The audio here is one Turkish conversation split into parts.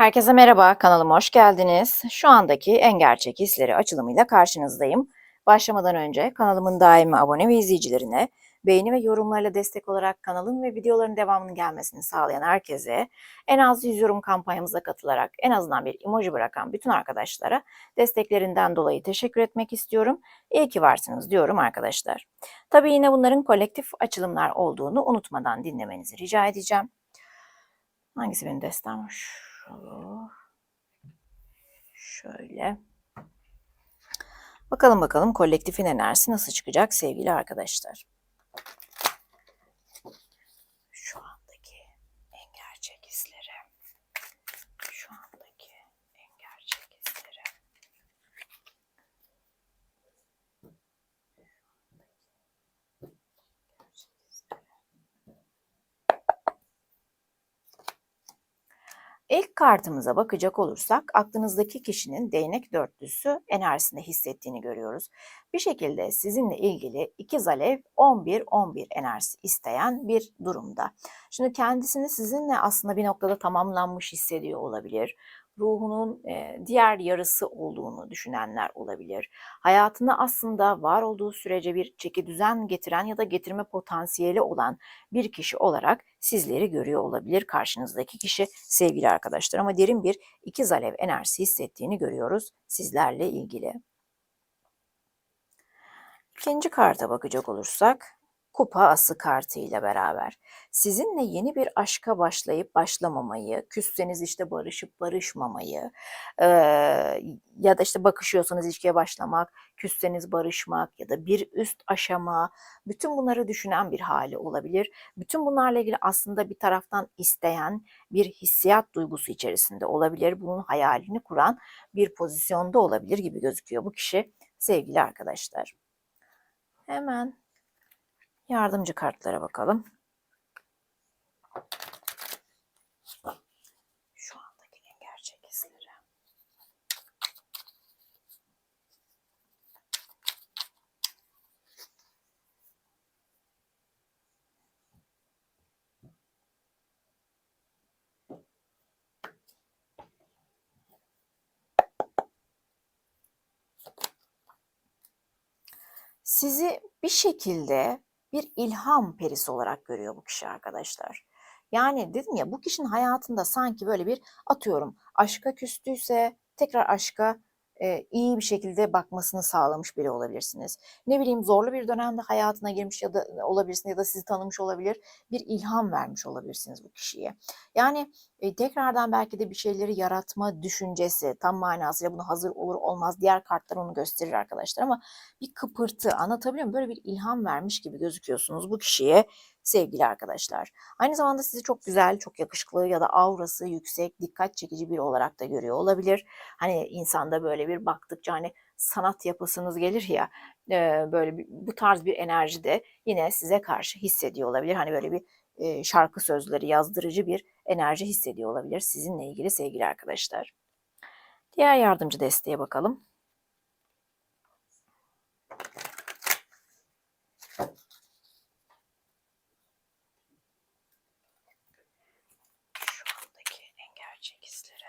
Herkese merhaba, kanalıma hoş geldiniz. Şu andaki en gerçek hisleri açılımıyla karşınızdayım. Başlamadan önce kanalımın daimi abone ve izleyicilerine, beğeni ve yorumlarla destek olarak kanalın ve videoların devamının gelmesini sağlayan herkese, en az 100 yorum kampanyamıza katılarak en azından bir emoji bırakan bütün arkadaşlara desteklerinden dolayı teşekkür etmek istiyorum. İyi ki varsınız diyorum arkadaşlar. Tabii yine bunların kolektif açılımlar olduğunu unutmadan dinlemenizi rica edeceğim. Hangisi benim destem? Şöyle. Bakalım bakalım kolektifin enerjisi nasıl çıkacak sevgili arkadaşlar. Şu andaki en gerçek hisleri. Şu andaki en gerçek hisleri. Gerçek hisleri. İlk kartımıza bakacak olursak aklınızdaki kişinin değnek dörtlüsü enerjisinde hissettiğini görüyoruz. Bir şekilde sizinle ilgili ikiz alev 11-11 enerjisi isteyen bir durumda. Şimdi kendisini sizinle aslında bir noktada tamamlanmış hissediyor olabilir. Ruhunun diğer yarısı olduğunu düşünenler olabilir. Hayatına aslında var olduğu sürece bir çeki düzen getiren ya da getirme potansiyeli olan bir kişi olarak sizleri görüyor olabilir karşınızdaki kişi sevgili arkadaşlar ama derin bir ikiz alev enerjisi hissettiğini görüyoruz sizlerle ilgili. İkinci karta bakacak olursak kupa ası kartı ile beraber sizinle yeni bir aşka başlayıp başlamamayı, küsseniz işte barışıp barışmamayı e, ya da işte bakışıyorsanız ilişkiye başlamak, küsseniz barışmak ya da bir üst aşama, bütün bunları düşünen bir hali olabilir. Bütün bunlarla ilgili aslında bir taraftan isteyen bir hissiyat duygusu içerisinde olabilir. Bunun hayalini kuran bir pozisyonda olabilir gibi gözüküyor bu kişi sevgili arkadaşlar. Hemen yardımcı kartlara bakalım. Şu andaki en gerçek hisleri. Sizi bir şekilde bir ilham perisi olarak görüyor bu kişi arkadaşlar. Yani dedim ya bu kişinin hayatında sanki böyle bir atıyorum aşka küstüyse tekrar aşka e, iyi bir şekilde bakmasını sağlamış biri olabilirsiniz. Ne bileyim zorlu bir dönemde hayatına girmiş ya da olabilirsiniz ya da sizi tanımış olabilir. Bir ilham vermiş olabilirsiniz bu kişiye. Yani e, tekrardan belki de bir şeyleri yaratma düşüncesi tam manasıyla bunu hazır olur olmaz diğer kartlar onu gösterir arkadaşlar ama bir kıpırtı anlatabiliyor muyum? Böyle bir ilham vermiş gibi gözüküyorsunuz bu kişiye sevgili arkadaşlar. Aynı zamanda sizi çok güzel, çok yakışıklı ya da aurası yüksek, dikkat çekici biri olarak da görüyor olabilir. Hani insanda böyle bir baktıkça hani sanat yapısınız gelir ya böyle bir, bu tarz bir enerji de yine size karşı hissediyor olabilir. Hani böyle bir şarkı sözleri yazdırıcı bir enerji hissediyor olabilir sizinle ilgili sevgili arkadaşlar. Diğer yardımcı desteğe bakalım. Şu andaki en gerçek hisleri.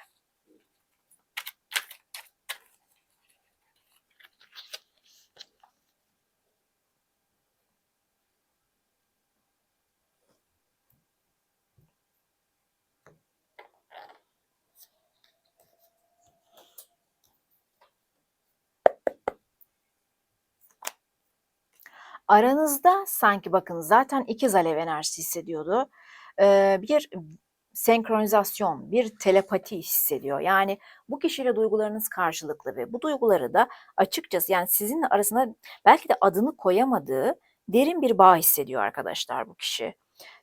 Aranızda sanki bakın zaten ikiz alev enerjisi hissediyordu. Bir senkronizasyon, bir telepati hissediyor. Yani bu kişiyle duygularınız karşılıklı ve bu duyguları da açıkçası yani sizinle arasında belki de adını koyamadığı derin bir bağ hissediyor arkadaşlar bu kişi.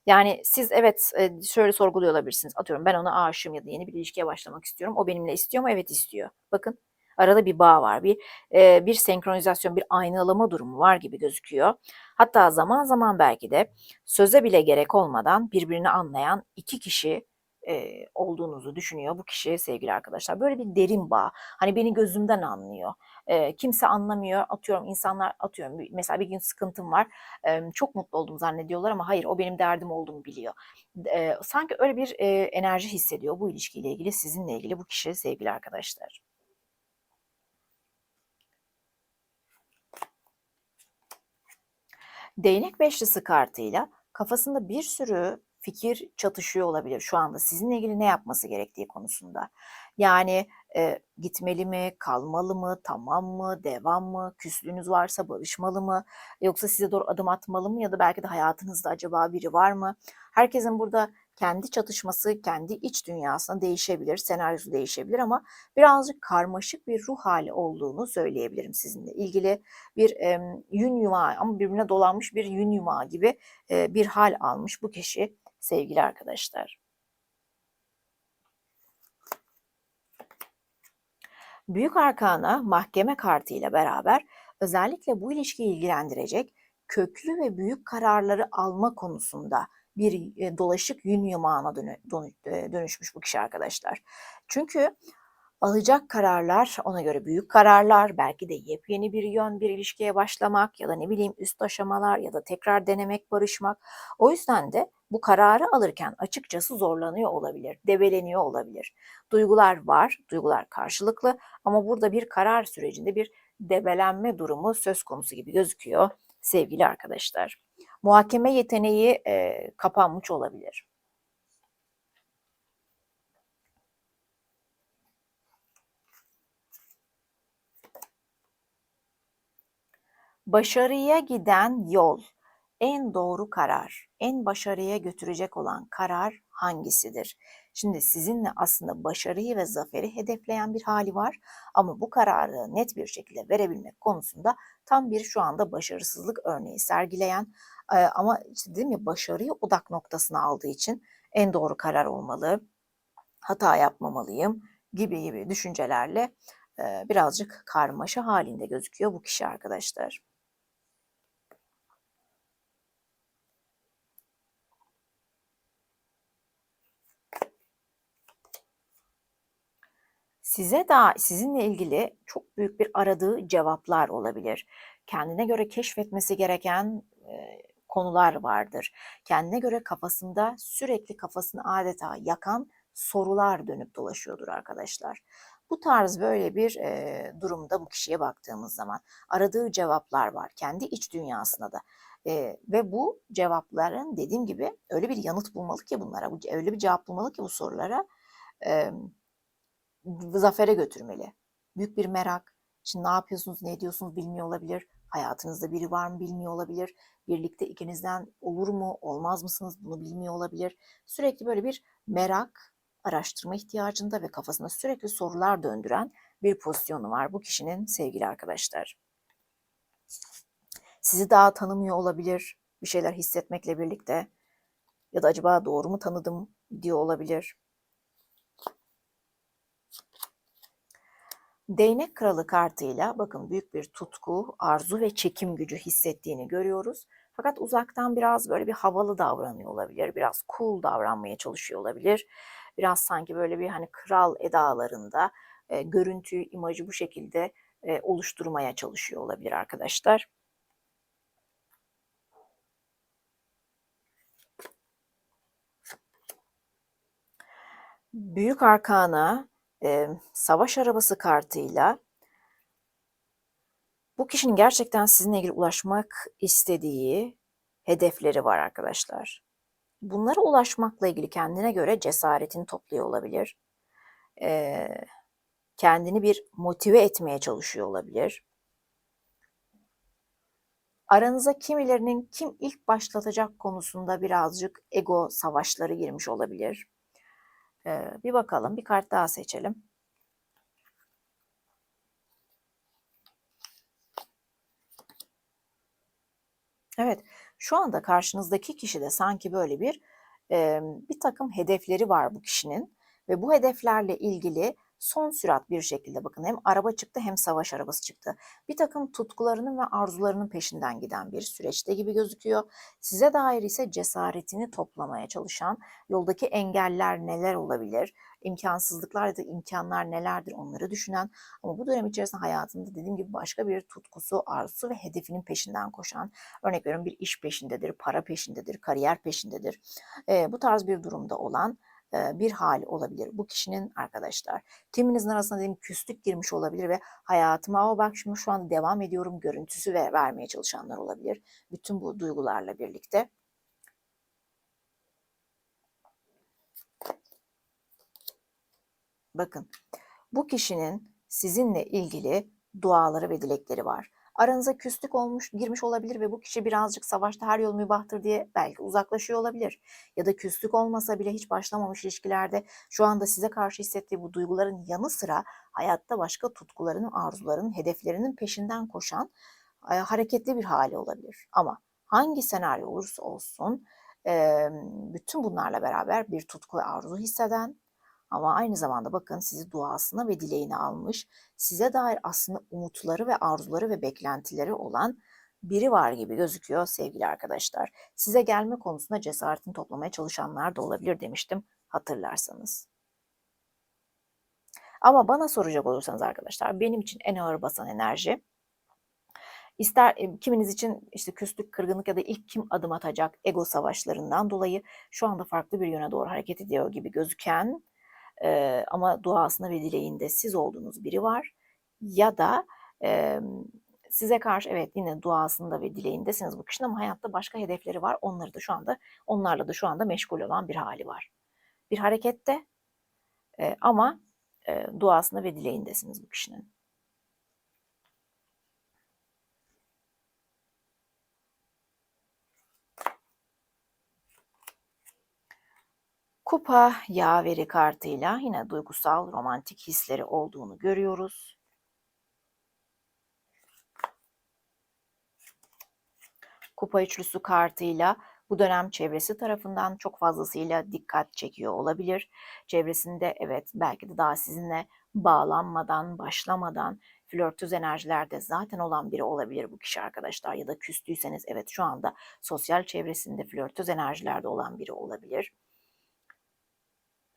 Yani siz evet e, şöyle sorguluyor olabilirsiniz. Atıyorum ben ona aşığım ya da yeni bir ilişkiye başlamak istiyorum. O benimle istiyor mu? Evet istiyor. Bakın arada bir bağ var. Bir e, bir senkronizasyon, bir aynalama durumu var gibi gözüküyor. Hatta zaman zaman belki de söze bile gerek olmadan birbirini anlayan iki kişi e, olduğunuzu düşünüyor bu kişiye sevgili arkadaşlar. Böyle bir derin bağ. Hani beni gözümden anlıyor. E, kimse anlamıyor. Atıyorum insanlar atıyorum mesela bir gün sıkıntım var. E, çok mutlu oldum zannediyorlar ama hayır o benim derdim olduğunu biliyor. E, sanki öyle bir e, enerji hissediyor bu ilişkiyle ilgili sizinle ilgili bu kişi sevgili arkadaşlar. Değnek beşlisi kartıyla kafasında bir sürü fikir çatışıyor olabilir şu anda sizinle ilgili ne yapması gerektiği konusunda. Yani e, gitmeli mi, kalmalı mı, tamam mı, devam mı, küslüğünüz varsa barışmalı mı, yoksa size doğru adım atmalı mı ya da belki de hayatınızda acaba biri var mı? Herkesin burada kendi çatışması, kendi iç dünyasına değişebilir, senaryosu değişebilir ama birazcık karmaşık bir ruh hali olduğunu söyleyebilirim sizinle ilgili. Bir e, yün yumağı ama birbirine dolanmış bir yün yumağı gibi e, bir hal almış bu kişi sevgili arkadaşlar. Büyük Arkana mahkeme kartı ile beraber özellikle bu ilişkiyi ilgilendirecek köklü ve büyük kararları alma konusunda bir e, dolaşık yün yumağına e, dönüşmüş bu kişi arkadaşlar. Çünkü alacak kararlar ona göre büyük kararlar, belki de yepyeni bir yön bir ilişkiye başlamak ya da ne bileyim üst aşamalar ya da tekrar denemek, barışmak. O yüzden de bu kararı alırken açıkçası zorlanıyor olabilir, debeleniyor olabilir. Duygular var, duygular karşılıklı ama burada bir karar sürecinde bir debelenme durumu söz konusu gibi gözüküyor sevgili arkadaşlar. Muhakeme yeteneği e, kapanmış olabilir. Başarıya giden yol, en doğru karar, en başarıya götürecek olan karar hangisidir? Şimdi sizinle aslında başarıyı ve zaferi hedefleyen bir hali var ama bu kararı net bir şekilde verebilmek konusunda tam bir şu anda başarısızlık örneği sergileyen ama işte dedim ya başarıyı odak noktasına aldığı için en doğru karar olmalı, hata yapmamalıyım gibi gibi düşüncelerle birazcık karmaşa halinde gözüküyor bu kişi arkadaşlar. size da sizinle ilgili çok büyük bir aradığı cevaplar olabilir. Kendine göre keşfetmesi gereken konular vardır. Kendine göre kafasında sürekli kafasını adeta yakan sorular dönüp dolaşıyordur arkadaşlar. Bu tarz böyle bir e, durumda bu kişiye baktığımız zaman aradığı cevaplar var kendi iç dünyasına da. E, ve bu cevapların dediğim gibi öyle bir yanıt bulmalı ki bunlara, öyle bir cevap bulmalı ki bu sorulara. E, zafere götürmeli. Büyük bir merak. Şimdi ne yapıyorsunuz, ne ediyorsunuz bilmiyor olabilir. Hayatınızda biri var mı bilmiyor olabilir. Birlikte ikinizden olur mu, olmaz mısınız bunu bilmiyor olabilir. Sürekli böyle bir merak, araştırma ihtiyacında ve kafasında sürekli sorular döndüren bir pozisyonu var bu kişinin sevgili arkadaşlar. Sizi daha tanımıyor olabilir bir şeyler hissetmekle birlikte ya da acaba doğru mu tanıdım diyor olabilir. Değnek kralı kartıyla bakın büyük bir tutku, arzu ve çekim gücü hissettiğini görüyoruz. Fakat uzaktan biraz böyle bir havalı davranıyor olabilir. Biraz cool davranmaya çalışıyor olabilir. Biraz sanki böyle bir hani kral edalarında e, görüntüyü, imajı bu şekilde e, oluşturmaya çalışıyor olabilir arkadaşlar. Büyük arkana e, savaş arabası kartıyla bu kişinin gerçekten sizinle ilgili ulaşmak istediği hedefleri var arkadaşlar. Bunlara ulaşmakla ilgili kendine göre cesaretini topluyor olabilir. E, kendini bir motive etmeye çalışıyor olabilir. Aranıza kimilerinin kim ilk başlatacak konusunda birazcık ego savaşları girmiş olabilir. Ee, bir bakalım. Bir kart daha seçelim. Evet, şu anda karşınızdaki kişi de sanki böyle bir bir takım hedefleri var bu kişinin ve bu hedeflerle ilgili son sürat bir şekilde bakın hem araba çıktı hem savaş arabası çıktı. Bir takım tutkularının ve arzularının peşinden giden bir süreçte gibi gözüküyor. Size dair ise cesaretini toplamaya çalışan yoldaki engeller neler olabilir? imkansızlıklar ya da imkanlar nelerdir onları düşünen ama bu dönem içerisinde hayatında dediğim gibi başka bir tutkusu, arzusu ve hedefinin peşinden koşan, örnek veriyorum bir iş peşindedir, para peşindedir, kariyer peşindedir. E, bu tarz bir durumda olan bir hal olabilir bu kişinin arkadaşlar. Kiminizin arasında dediğim küslük girmiş olabilir ve hayatıma ama bak şimdi şu an devam ediyorum görüntüsü ve vermeye çalışanlar olabilir. Bütün bu duygularla birlikte. Bakın bu kişinin sizinle ilgili duaları ve dilekleri var. Aranıza küslük olmuş, girmiş olabilir ve bu kişi birazcık savaşta her yol mübahtır diye belki uzaklaşıyor olabilir. Ya da küslük olmasa bile hiç başlamamış ilişkilerde şu anda size karşı hissettiği bu duyguların yanı sıra hayatta başka tutkularının, arzularının, hedeflerinin peşinden koşan e, hareketli bir hali olabilir. Ama hangi senaryo olursa olsun e, bütün bunlarla beraber bir tutku ve arzu hisseden ama aynı zamanda bakın sizi duasına ve dileğine almış, size dair aslında umutları ve arzuları ve beklentileri olan biri var gibi gözüküyor sevgili arkadaşlar. Size gelme konusunda cesaretini toplamaya çalışanlar da olabilir demiştim hatırlarsanız. Ama bana soracak olursanız arkadaşlar benim için en ağır basan enerji İster kiminiz için işte küslük, kırgınlık ya da ilk kim adım atacak ego savaşlarından dolayı şu anda farklı bir yöne doğru hareket ediyor gibi gözüken e, ama duasında ve dileğinde siz olduğunuz biri var. Ya da e, size karşı evet yine duasında ve dileğindesiniz bu kişinin ama hayatta başka hedefleri var. Onları da şu anda onlarla da şu anda meşgul olan bir hali var. Bir harekette e, ama e, duasında ve dileğindesiniz bu kişinin. Kupa yaveri kartıyla yine duygusal romantik hisleri olduğunu görüyoruz. Kupa üçlüsü kartıyla bu dönem çevresi tarafından çok fazlasıyla dikkat çekiyor olabilir. Çevresinde evet belki de daha sizinle bağlanmadan, başlamadan flörtöz enerjilerde zaten olan biri olabilir bu kişi arkadaşlar ya da küstüyseniz evet şu anda sosyal çevresinde flörtöz enerjilerde olan biri olabilir.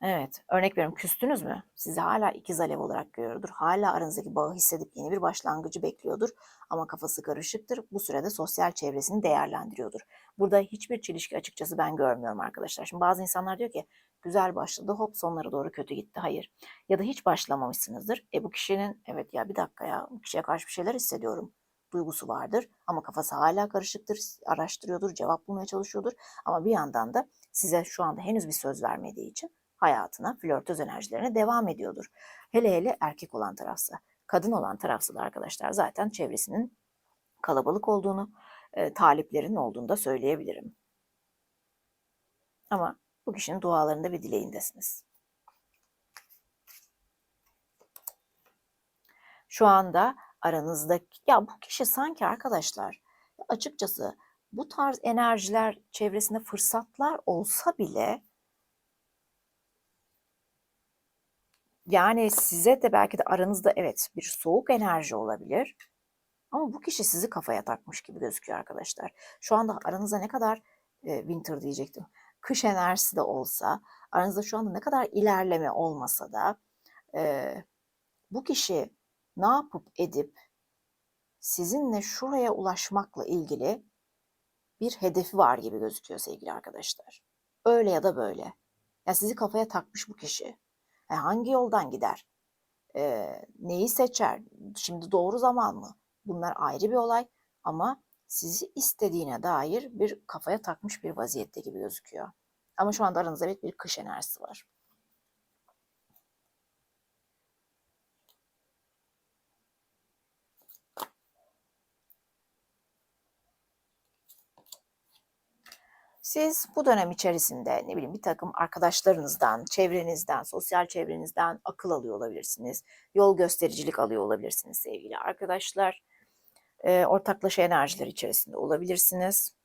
Evet, örnek veriyorum küstünüz mü? Sizi hala ikiz alev olarak görüyordur. Hala aranızdaki bağı hissedip yeni bir başlangıcı bekliyordur. Ama kafası karışıktır. Bu sürede sosyal çevresini değerlendiriyordur. Burada hiçbir çelişki açıkçası ben görmüyorum arkadaşlar. Şimdi bazı insanlar diyor ki güzel başladı hop sonlara doğru kötü gitti. Hayır. Ya da hiç başlamamışsınızdır. E bu kişinin evet ya bir dakika ya bu kişiye karşı bir şeyler hissediyorum duygusu vardır ama kafası hala karışıktır, araştırıyordur, cevap bulmaya çalışıyordur ama bir yandan da size şu anda henüz bir söz vermediği için hayatına, flörtöz enerjilerine devam ediyordur. Hele hele erkek olan tarafsa. Kadın olan tarafsa da arkadaşlar zaten çevresinin kalabalık olduğunu, e, taliplerin olduğunu da söyleyebilirim. Ama bu kişinin dualarında ve dileğindesiniz. Şu anda aranızda ya bu kişi sanki arkadaşlar açıkçası bu tarz enerjiler çevresinde fırsatlar olsa bile Yani size de belki de aranızda evet bir soğuk enerji olabilir. Ama bu kişi sizi kafaya takmış gibi gözüküyor arkadaşlar. Şu anda aranızda ne kadar e, winter diyecektim. Kış enerjisi de olsa, aranızda şu anda ne kadar ilerleme olmasa da e, bu kişi ne yapıp edip sizinle şuraya ulaşmakla ilgili bir hedefi var gibi gözüküyor sevgili arkadaşlar. Öyle ya da böyle. Ya sizi kafaya takmış bu kişi. E hangi yoldan gider? E, neyi seçer? Şimdi doğru zaman mı? Bunlar ayrı bir olay ama sizi istediğine dair bir kafaya takmış bir vaziyette gibi gözüküyor. Ama şu anda aranızda bir kış enerjisi var. Siz bu dönem içerisinde ne bileyim bir takım arkadaşlarınızdan, çevrenizden, sosyal çevrenizden akıl alıyor olabilirsiniz. Yol göstericilik alıyor olabilirsiniz sevgili arkadaşlar. E, ortaklaşa enerjiler içerisinde olabilirsiniz.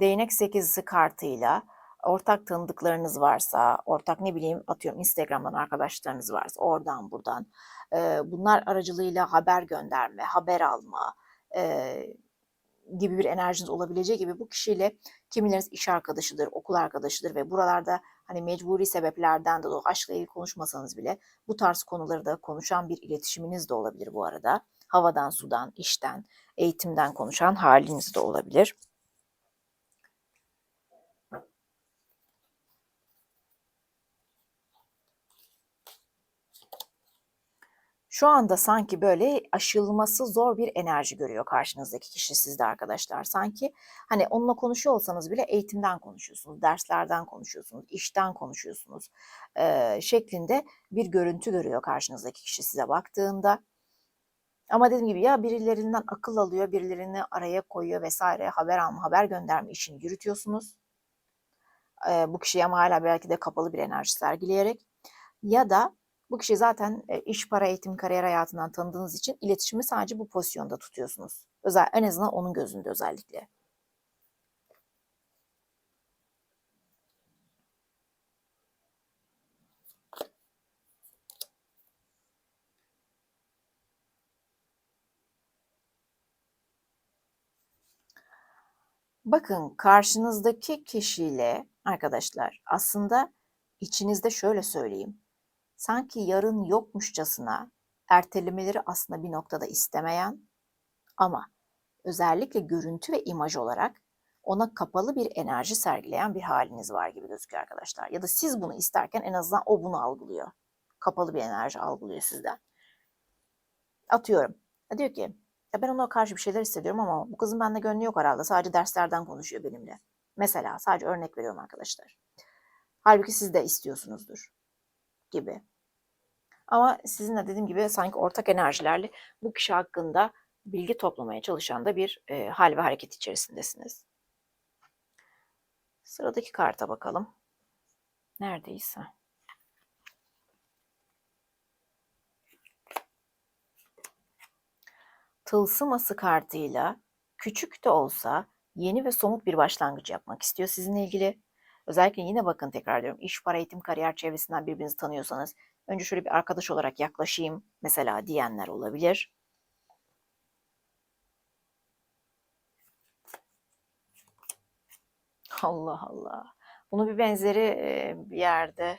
Değnek sekizisi kartıyla ortak tanıdıklarınız varsa, ortak ne bileyim atıyorum Instagram'dan arkadaşlarınız varsa oradan buradan e, bunlar aracılığıyla haber gönderme, haber alma e, gibi bir enerjiniz olabileceği gibi bu kişiyle kimileriniz iş arkadaşıdır, okul arkadaşıdır ve buralarda hani mecburi sebeplerden de o aşkla ilgili konuşmasanız bile bu tarz konuları da konuşan bir iletişiminiz de olabilir bu arada. Havadan, sudan, işten, eğitimden konuşan haliniz de olabilir. Şu anda sanki böyle aşılması zor bir enerji görüyor karşınızdaki kişi sizde arkadaşlar. Sanki hani onunla konuşuyor olsanız bile eğitimden konuşuyorsunuz, derslerden konuşuyorsunuz, işten konuşuyorsunuz e, şeklinde bir görüntü görüyor karşınızdaki kişi size baktığında. Ama dediğim gibi ya birilerinden akıl alıyor, birilerini araya koyuyor vesaire haber alma, haber gönderme işini yürütüyorsunuz. E, bu kişiye ama hala belki de kapalı bir enerji sergileyerek ya da bu kişi zaten e, iş, para, eğitim, kariyer hayatından tanıdığınız için iletişimi sadece bu pozisyonda tutuyorsunuz. Özel, en azından onun gözünde özellikle. Bakın karşınızdaki kişiyle arkadaşlar aslında içinizde şöyle söyleyeyim sanki yarın yokmuşçasına ertelemeleri aslında bir noktada istemeyen ama özellikle görüntü ve imaj olarak ona kapalı bir enerji sergileyen bir haliniz var gibi gözüküyor arkadaşlar. Ya da siz bunu isterken en azından o bunu algılıyor. Kapalı bir enerji algılıyor sizden. Atıyorum. Diyor ki ya ben ona karşı bir şeyler hissediyorum ama bu kızın bende gönlü yok herhalde. Sadece derslerden konuşuyor benimle. Mesela sadece örnek veriyorum arkadaşlar. Halbuki siz de istiyorsunuzdur gibi. Ama sizin de dediğim gibi sanki ortak enerjilerle bu kişi hakkında bilgi toplamaya çalışan da bir e, hal ve hareket içerisindesiniz. Sıradaki karta bakalım. Neredeyse. Tılsım ası kartıyla küçük de olsa yeni ve somut bir başlangıç yapmak istiyor sizinle ilgili. Özellikle yine bakın tekrar diyorum iş, para, eğitim, kariyer çevresinden birbirinizi tanıyorsanız önce şöyle bir arkadaş olarak yaklaşayım mesela diyenler olabilir. Allah Allah. Bunu bir benzeri bir yerde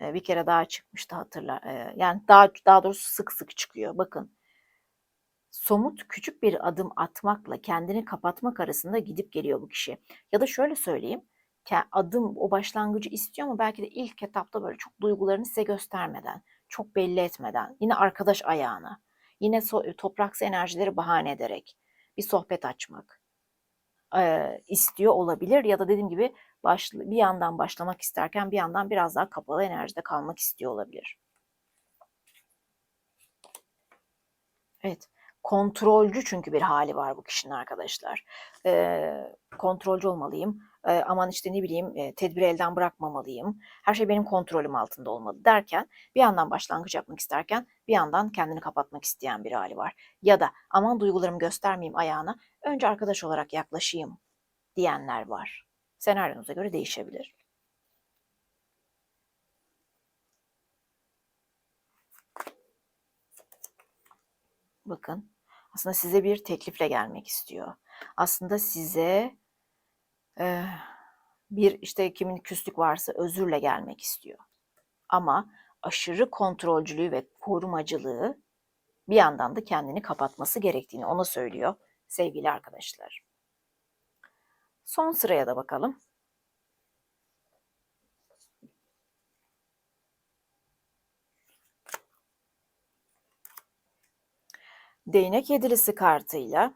bir kere daha çıkmıştı hatırla. Yani daha daha doğrusu sık sık çıkıyor. Bakın. Somut küçük bir adım atmakla kendini kapatmak arasında gidip geliyor bu kişi. Ya da şöyle söyleyeyim adım o başlangıcı istiyor ama belki de ilk etapta böyle çok duygularını size göstermeden, çok belli etmeden, yine arkadaş ayağına, yine so topraksı enerjileri bahane ederek bir sohbet açmak e, istiyor olabilir ya da dediğim gibi baş, bir yandan başlamak isterken bir yandan biraz daha kapalı enerjide kalmak istiyor olabilir. Evet kontrolcü çünkü bir hali var bu kişinin arkadaşlar. E, kontrolcü olmalıyım e, aman işte ne bileyim e, tedbiri elden bırakmamalıyım. Her şey benim kontrolüm altında olmalı derken bir yandan başlangıç yapmak isterken bir yandan kendini kapatmak isteyen bir hali var. Ya da aman duygularımı göstermeyeyim ayağına önce arkadaş olarak yaklaşayım diyenler var. Senaryonuza göre değişebilir. Bakın aslında size bir teklifle gelmek istiyor. Aslında size bir işte kimin küslük varsa özürle gelmek istiyor. Ama aşırı kontrolcülüğü ve korumacılığı bir yandan da kendini kapatması gerektiğini ona söylüyor sevgili arkadaşlar. Son sıraya da bakalım. Değnek yedilisi kartıyla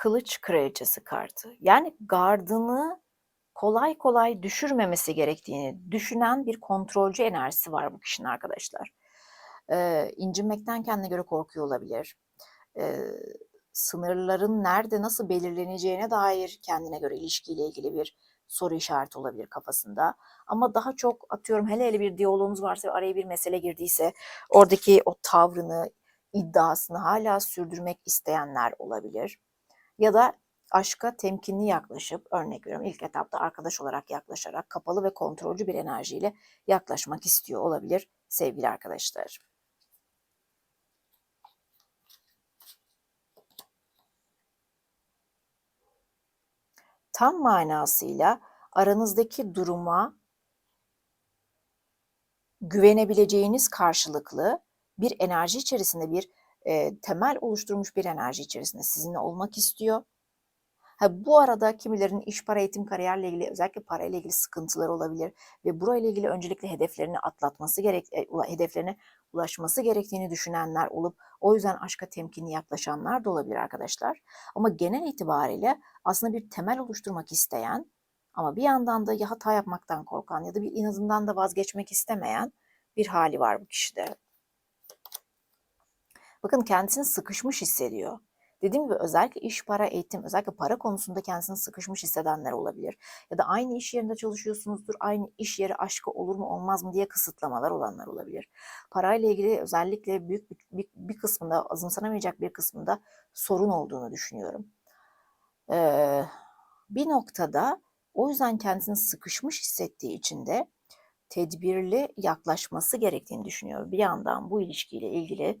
kılıç kraliçesi kartı. Yani gardını kolay kolay düşürmemesi gerektiğini düşünen bir kontrolcü enerjisi var bu kişinin arkadaşlar. Ee, incinmekten kendine göre korkuyor olabilir. Ee, sınırların nerede nasıl belirleneceğine dair kendine göre ilişkiyle ilgili bir soru işareti olabilir kafasında. Ama daha çok atıyorum hele hele bir diyaloğunuz varsa araya bir mesele girdiyse oradaki o tavrını, iddiasını hala sürdürmek isteyenler olabilir. Ya da aşka temkinli yaklaşıp, örnek veriyorum ilk etapta arkadaş olarak yaklaşarak kapalı ve kontrolcü bir enerjiyle yaklaşmak istiyor olabilir sevgili arkadaşlar. Tam manasıyla aranızdaki duruma güvenebileceğiniz karşılıklı bir enerji içerisinde bir e, temel oluşturmuş bir enerji içerisinde sizinle olmak istiyor. Ha, bu arada kimilerin iş, para, eğitim, kariyerle ilgili özellikle parayla ilgili sıkıntıları olabilir ve burayla ilgili öncelikle hedeflerini atlatması gerek, e, hedeflerine ulaşması gerektiğini düşünenler olup o yüzden aşka temkinli yaklaşanlar da olabilir arkadaşlar. Ama genel itibariyle aslında bir temel oluşturmak isteyen ama bir yandan da ya hata yapmaktan korkan ya da bir inadından da vazgeçmek istemeyen bir hali var bu kişide. Bakın kendisini sıkışmış hissediyor. Dediğim gibi özellikle iş, para, eğitim, özellikle para konusunda kendisini sıkışmış hissedenler olabilir. Ya da aynı iş yerinde çalışıyorsunuzdur, aynı iş yeri aşkı olur mu olmaz mı diye kısıtlamalar olanlar olabilir. Parayla ilgili özellikle büyük bir, bir, bir kısmında, azımsanamayacak bir kısmında sorun olduğunu düşünüyorum. Ee, bir noktada o yüzden kendisini sıkışmış hissettiği için de tedbirli yaklaşması gerektiğini düşünüyorum. Bir yandan bu ilişkiyle ilgili